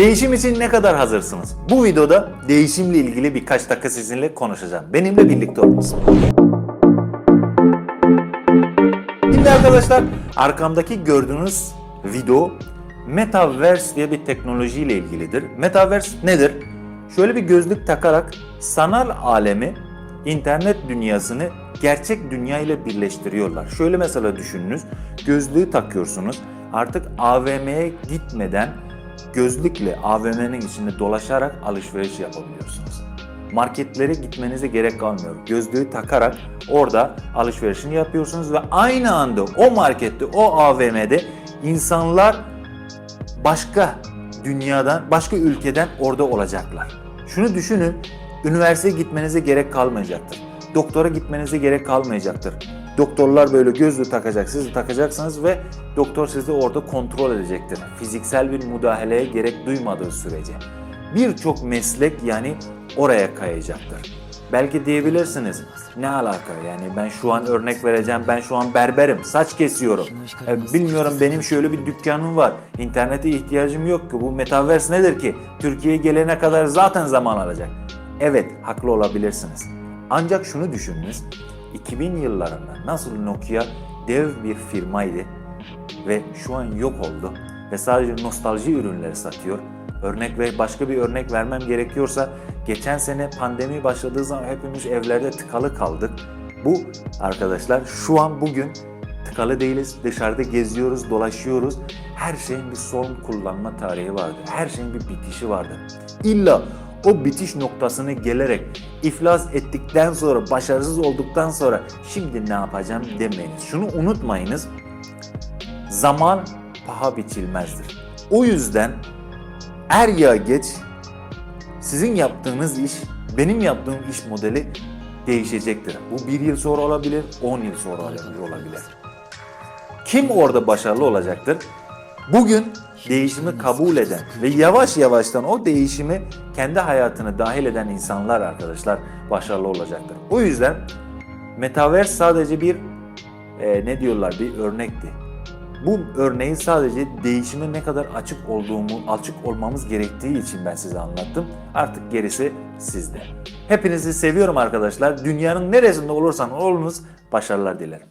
Değişim için ne kadar hazırsınız? Bu videoda değişimle ilgili birkaç dakika sizinle konuşacağım. Benimle birlikte olun. Şimdi arkadaşlar arkamdaki gördüğünüz video Metaverse diye bir teknoloji ile ilgilidir. Metaverse nedir? Şöyle bir gözlük takarak sanal alemi, internet dünyasını gerçek dünya ile birleştiriyorlar. Şöyle mesela düşününüz, gözlüğü takıyorsunuz. Artık AVM'ye gitmeden gözlükle AVM'nin içinde dolaşarak alışveriş yapabiliyorsunuz. Marketlere gitmenize gerek kalmıyor. Gözlüğü takarak orada alışverişini yapıyorsunuz ve aynı anda o markette, o AVM'de insanlar başka dünyadan, başka ülkeden orada olacaklar. Şunu düşünün, üniversiteye gitmenize gerek kalmayacaktır. Doktora gitmenize gerek kalmayacaktır. Doktorlar böyle gözlüğü takacak, siz de takacaksınız ve doktor sizi orada kontrol edecektir. Fiziksel bir müdahaleye gerek duymadığı sürece. Birçok meslek yani oraya kayacaktır. Belki diyebilirsiniz ne alaka yani ben şu an örnek vereceğim ben şu an berberim saç kesiyorum. E, bilmiyorum benim şöyle bir dükkanım var internete ihtiyacım yok ki bu metaverse nedir ki Türkiye'ye gelene kadar zaten zaman alacak. Evet haklı olabilirsiniz. Ancak şunu düşününüz 2000 yıllarında nasıl Nokia dev bir firmaydı ve şu an yok oldu ve sadece nostalji ürünleri satıyor. Örnek ve başka bir örnek vermem gerekiyorsa geçen sene pandemi başladığı zaman hepimiz evlerde tıkalı kaldık. Bu arkadaşlar şu an bugün tıkalı değiliz. Dışarıda geziyoruz, dolaşıyoruz. Her şeyin bir son kullanma tarihi vardı. Her şeyin bir bitişi vardı. İlla o bitiş noktasını gelerek iflas ettikten sonra, başarısız olduktan sonra şimdi ne yapacağım demeyiniz. Şunu unutmayınız. Zaman paha biçilmezdir. O yüzden er ya geç sizin yaptığınız iş, benim yaptığım iş modeli değişecektir. Bu bir yıl sonra olabilir, 10 yıl sonra olabilir. Kim orada başarılı olacaktır? Bugün değişimi kabul eden ve yavaş yavaştan o değişimi kendi hayatına dahil eden insanlar arkadaşlar başarılı olacaktır. O yüzden Metaverse sadece bir e, ne diyorlar bir örnekti. Bu örneğin sadece değişime ne kadar açık olduğumu, açık olmamız gerektiği için ben size anlattım. Artık gerisi sizde. Hepinizi seviyorum arkadaşlar. Dünyanın neresinde olursan olunuz başarılar dilerim.